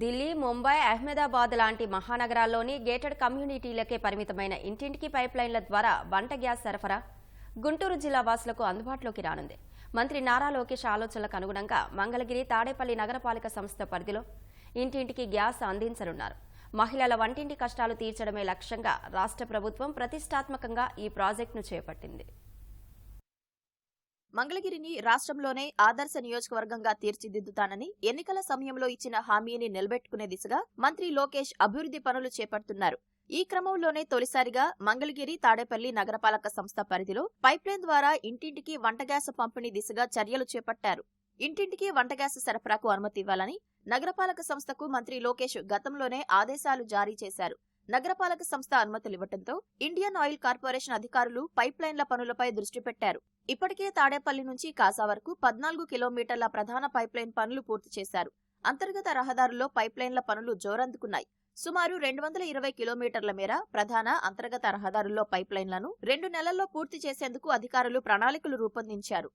ఢిల్లీ ముంబై అహ్మదాబాద్ లాంటి మహానగరాల్లోని గేటెడ్ కమ్యూనిటీలకే పరిమితమైన ఇంటింటికి పైప్లైన్ల ద్వారా వంట గ్యాస్ సరఫరా గుంటూరు జిల్లా వాసులకు అందుబాటులోకి రానుంది. మంత్రి నారా లోకేష్ ఆలోచనలకు అనుగుణంగా మంగళగిరి తాడేపల్లి నగరపాలక సంస్థ పరిధిలో ఇంటింటికి గ్యాస్ అందించనున్నారు. మహిళల వంటింటి కష్టాలు తీర్చడమే లక్ష్యంగా రాష్ట్ర ప్రభుత్వం ప్రతిష్టాత్మకంగా ఈ ప్రాజెక్టును చేపట్టింది. మంగళగిరిని రాష్ట్రంలోనే ఆదర్శ నియోజకవర్గంగా తీర్చిదిద్దుతానని ఎన్నికల సమయంలో ఇచ్చిన హామీని నిలబెట్టుకునే దిశగా మంత్రి లోకేష్ అభివృద్ధి పనులు చేపడుతున్నారు. ఈ క్రమంలోనే తొలిసారిగా మంగళగిరి తాడేపల్లి నగరపాలక సంస్థ పరిధిలో పైప్లైన్ ద్వారా ఇంటింటికి వంట గ్యాస్ పంపిణీ దిశగా చర్యలు చేపట్టారు. ఇంటింటికి వంట గ్యాస్ సరఫరాకు అనుమతి ఇవ్వాలని నగరపాలక సంస్థకు మంత్రి లోకేష్ గతంలోనే ఆదేశాలు జారీ చేశారు. నగరపాలక సంస్థ అనుమతులివ్వటంతో ఇండియన్ ఆయిల్ కార్పొరేషన్ అధికారులు పైప్లైన్ల పనులపై దృష్టి పెట్టారు. ఇప్పటికే తాడేపల్లి నుంచి కాసా వరకు పద్నాలుగు కిలోమీటర్ల ప్రధాన పైప్లైన్ పనులు పూర్తి చేశారు. అంతర్గత రహదారుల్లో పైప్లైన్ల పనులు జోరందుకున్నాయి. సుమారు రెండు వందల ఇరవై కిలోమీటర్ల మేర ప్రధాన అంతర్గత రహదారుల్లో పైప్లైన్లను రెండు నెలల్లో పూర్తి చేసేందుకు అధికారులు ప్రణాళికలు రూపొందించారు.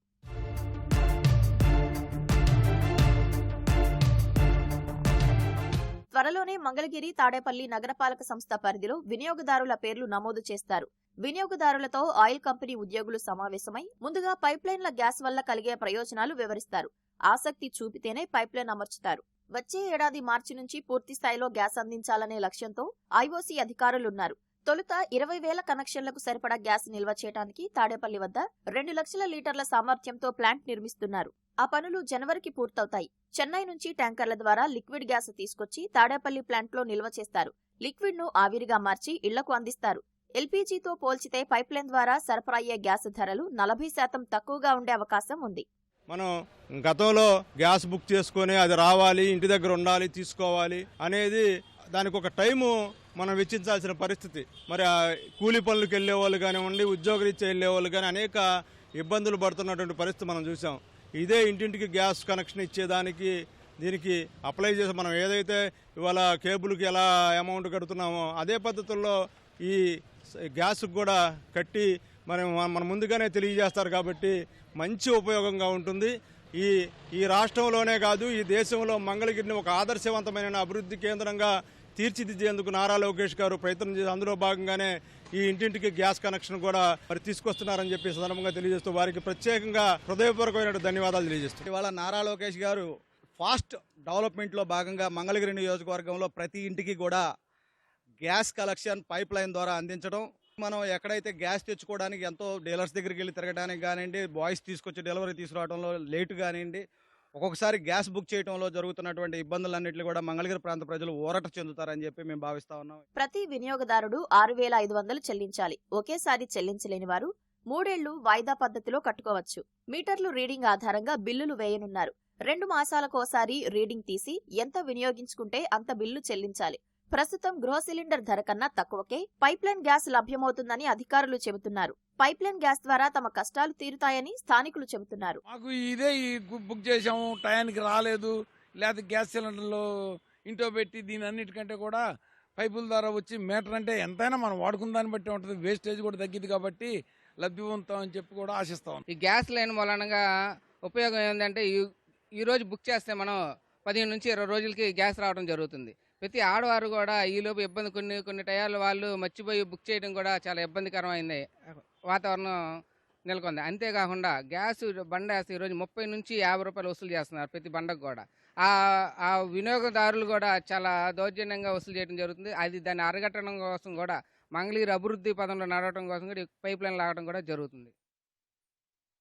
త్వరలోనే మంగళగిరి తాడేపల్లి నగరపాలక సంస్థ పరిధిలో వినియోగదారుల పేర్లు నమోదు చేస్తారు. వినియోగదారులతో ఆయిల్ కంపెనీ ఉద్యోగులు సమావేశమై ముందుగా పైప్లైన్ల గ్యాస్ వల్ల కలిగే ప్రయోజనాలు వివరిస్తారు. ఆసక్తి చూపితేనే పైప్లైన్ అమర్చుతారు. వచ్చే ఏడాది మార్చి నుంచి పూర్తి స్థాయిలో గ్యాస్ అందించాలనే లక్ష్యంతో ఐఓసీ అధికారులున్నారు. తొలుత ఇరవై వేల కనెక్షన్లకు సరిపడా గ్యాస్ నిల్వ చేయడానికి తాడేపల్లి వద్ద రెండు లక్షల లీటర్ల సామర్థ్యంతో ప్లాంట్ నిర్మిస్తున్నారు. ఆ పనులు జనవరికి పూర్తవుతాయి. చెన్నై నుంచి ట్యాంకర్ల ద్వారా లిక్విడ్ గ్యాస్ తీసుకొచ్చి తాడేపల్లి ప్లాంట్లో నిల్వ చేస్తారు. లిక్విడ్ను ఆవిరిగా మార్చి ఇళ్ళకు అందిస్తారు. ఎల్పీజీతో పోల్చితే పైప్లైన్ ద్వారా సరఫరా అయ్యే గ్యాస్ ధరలు నలభై శాతం తక్కువగా ఉండే అవకాశం ఉంది. మనం గతంలో గ్యాస్ బుక్ చేసుకొని అది రావాలి ఇంటి దగ్గర ఉండాలి తీసుకోవాలి అనేది దానికి ఒక టైము మనం వెచ్చించాల్సిన పరిస్థితి. మరి కూలి పనులకు వెళ్ళే వాళ్ళు కానివ్వండి ఉద్యోగరీత్యా వెళ్ళే వాళ్ళు కానీ అనేక ఇబ్బందులు పడుతున్నటువంటి పరిస్థితి మనం చూసాం ఇదే ఇంటింటికి గ్యాస్ కనెక్షన్ ఇచ్చేదానికి దీనికి అప్లై చేసి మనం ఏదైతే ఇవాళ కేబుల్కి ఎలా అమౌంట్ కడుతున్నామో అదే పద్ధతుల్లో ఈ గ్యాస్కి కూడా కట్టి మనం మన ముందుగానే తెలియజేస్తారు కాబట్టి మంచి ఉపయోగంగా ఉంటుంది. ఈ ఈ రాష్ట్రంలోనే కాదు ఈ దేశంలో మంగళగిరిని ఒక ఆదర్శవంతమైన అభివృద్ధి కేంద్రంగా తీర్చిదిద్దేందుకు నారా లోకేష్ గారు ప్రయత్నం చేసి అందులో భాగంగానే ఈ ఇంటింటికి గ్యాస్ కనెక్షన్ కూడా మరి తీసుకొస్తున్నారని చెప్పి సందర్భంగా తెలియజేస్తూ వారికి ప్రత్యేకంగా హృదయపూర్వకమైన ధన్యవాదాలు తెలియజేస్తూ ఇవాళ నారా లోకేష్ గారు ఫాస్ట్ డెవలప్మెంట్లో భాగంగా మంగళగిరి నియోజకవర్గంలో ప్రతి ఇంటికి కూడా గ్యాస్ కలెక్షన్ పైప్ లైన్ ద్వారా అందించడం. మనం ఎక్కడైతే గ్యాస్ తెచ్చుకోవడానికి ఎంతో డీలర్స్ దగ్గరికి వెళ్ళి తిరగడానికి కానివ్వండి బాయ్స్ తీసుకొచ్చి డెలివరీ తీసుకురావడంలో లేటు కానివ్వండి ఒక్కొక్కసారి గ్యాస్ బుక్ చేయడంలో జరుగుతున్నటువంటి ఇబ్బందులన్నింటినీ కూడా మంగళగిరి ప్రాంత ప్రజలు ఊరట చెందుతారని చెప్పి మేము భావిస్తా ఉన్నాం. ప్రతి వినియోగదారుడు ఆరు వేల ఐదు వందలు చెల్లించాలి. ఒకేసారి చెల్లించలేని వారు మూడేళ్ళు వాయిదా పద్ధతిలో కట్టుకోవచ్చు. మీటర్లు రీడింగ్ ఆధారంగా బిల్లులు వేయనున్నారు. రెండు మాసాలకోసారి రీడింగ్ తీసి ఎంత వినియోగించుకుంటే అంత బిల్లు చెల్లించాలి. ప్రస్తుతం గృహ సిలిండర్ ధర కన్నా తక్కువకే పైప్లైన్ గ్యాస్ లభ్యమవుతుందని అధికారులు చెబుతున్నారు. పైప్లైన్ గ్యాస్ ద్వారా తమ కష్టాలు తీరుతాయని స్థానికులు చెబుతున్నారు. మాకు ఇదే బుక్ చేసాము టయానికి రాలేదు. లేకపోతే గ్యాస్ సిలిండర్లు ఇంట్లో పెట్టి దీని అన్నిటికంటే కూడా పైపుల ద్వారా వచ్చి మీటర్ అంటే ఎంతైనా మనం వాడుకున్న దాన్ని బట్టి ఉంటుంది. వేస్టేజ్ కూడా తగ్గిద్ది కాబట్టి లబ్ధి పొందుతాం అని చెప్పి కూడా ఆశిస్తాం. ఈ గ్యాస్ లైన్ మూలంగా ఉపయోగం ఏంటంటే ఈ- ఈ రోజు బుక్ చేస్తే మనం పదిహేను నుంచి ఇరవై రోజులకి గ్యాస్ రావడం జరుగుతుంది. ప్రతి ఆడవారు కూడా ఈలోపు ఇబ్బంది కొన్ని కొన్ని టయాలు వాళ్ళు మర్చిపోయి బుక్ చేయడం కూడా చాలా ఇబ్బందికరమైంది. వాతావరణం నెలకొంది. అంతేకాకుండా గ్యాస్ బండ వేస్తే ఈరోజు ముప్పై నుంచి యాభై రూపాయలు వసూలు చేస్తున్నారు ప్రతి బండకు కూడా. ఆ ఆ వినియోగదారులు కూడా చాలా దౌర్జన్యంగా వసూలు చేయడం జరుగుతుంది. అది దాన్ని అరగట్టడం కోసం కూడా మంగళగిరి అభివృద్ధి పదంలో నడవడం కోసం కూడా పైప్ లైన్ లాగడం కూడా జరుగుతుంది.